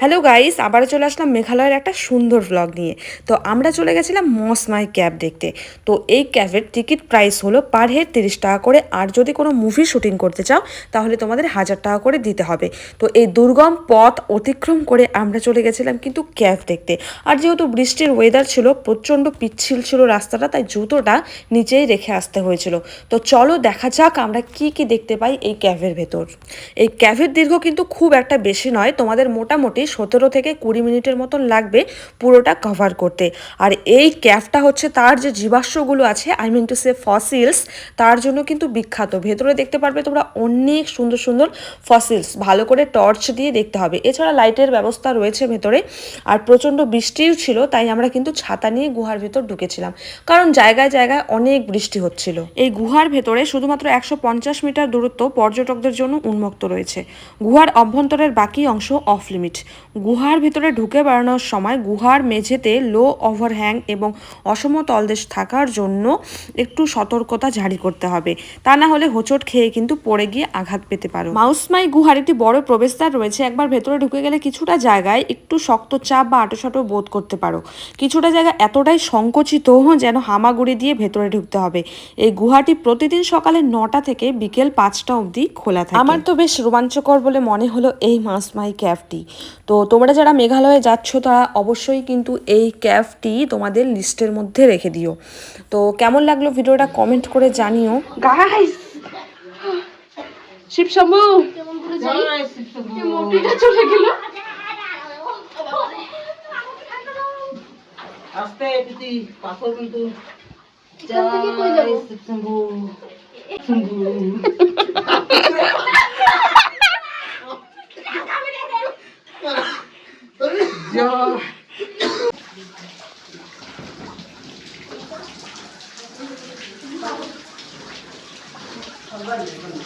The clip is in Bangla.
হ্যালো গাইস আবারও চলে আসলাম মেঘালয়ের একটা সুন্দর ব্লগ নিয়ে। তো আমরা চলে গেছিলাম মসমাই ক্যাব দেখতে। তো এই ক্যাবের টিকিট প্রাইস হলো পার হেড তিরিশ টাকা করে। আর যদি কোনো মুভি শুটিং করতে চাও, তাহলে তোমাদের হাজার টাকা করে দিতে হবে। তো এই দুর্গম পথ অতিক্রম করে আমরা চলে গেছিলাম কিন্তু ক্যাব দেখতে। আর যেহেতু বৃষ্টির ওয়েদার ছিল, প্রচণ্ড পিচ্ছিল ছিল রাস্তাটা, তাই জুতোটা নিচেই রেখে আসতে হয়েছিল। তো চলো দেখা যাক আমরা কি কি দেখতে পাই এই ক্যাবের ভেতর। এই ক্যাবের দীর্ঘ কিন্তু খুব একটা বেশি নয়, তোমাদের মোটামুটি সতেরো থেকে কুড়ি মিনিটের মতন লাগবে পুরোটা কভার করতে। আর এই ক্যাফটা হচ্ছে তার যে জীবাশ্মগুলো আছে I mean to say fossils তার জন্য কিন্তু বিখ্যাত। ভেতরে দেখতে পারবে তোমরা অনেক সুন্দর সুন্দর ফসিলস ভালো করে টর্চ দিয়ে দেখতে হবে। এছাড়া লাইটের ব্যবস্থা রয়েছে ভেতরে। আর প্রচণ্ড বৃষ্টিও ছিল, তাই আমরা কিন্তু ছাতা নিয়ে গুহার ভেতর ঢুকেছিলাম। কারণ জায়গায় জায়গায় অনেক বৃষ্টি হচ্ছিল। এই গুহার ভেতরে শুধুমাত্র একশো পঞ্চাশ মিটার দূরত্ব পর্যটকদের জন্য উন্মুক্ত রয়েছে। গুহার অভ্যন্তরের বাকি অংশ অফ লিমিট গুহার ভিতরে ঢুকে বেড়ানোর সময় গুহার মেঝেতে লো ওভারহ্যাং এবং অসম তলদেশ থাকার জন্য একটু সতর্কতা জারি করতে হবে। তা না হলে হোঁচট খেয়ে কিন্তু পড়ে গিয়ে আঘাত পেতে পারো। মাউসমাই গুহার একটি বড় প্রবেশদ্বার রয়েছে। একবার ভেতরে ঢুকে গেলে কিছুটা জায়গায় একটু শক্ত চাপ বা আটোসাটো বোধ করতে পারো। কিছুটা জায়গা এতটাই সংকুচিত যেন হামাগুড়ি দিয়ে ভেতরে ঢুকতে হবে। এই গুহাটি প্রতিদিন সকালে নটা থেকে বিকেল পাঁচটা অবধি খোলা থাকে। আমার তো বেশ রোমাঞ্চকর বলে মনে হলো এই মাসমাই ক্যাবটি তো তোমরা যারা মেঘালয়ে যাচ্ছ তারা অবশ্যই কিন্তু এই ক্যাবটি তোমাদের লিস্টের মধ্যে রেখে দিও। তো কেমন লাগল ভিডিওটা কমেন্ট করে জানিও। গাইস শিব শম্ভু চলে গেল। আস্তে দিদি পাথর কিন্তু। জয় শম্ভু 他问你问题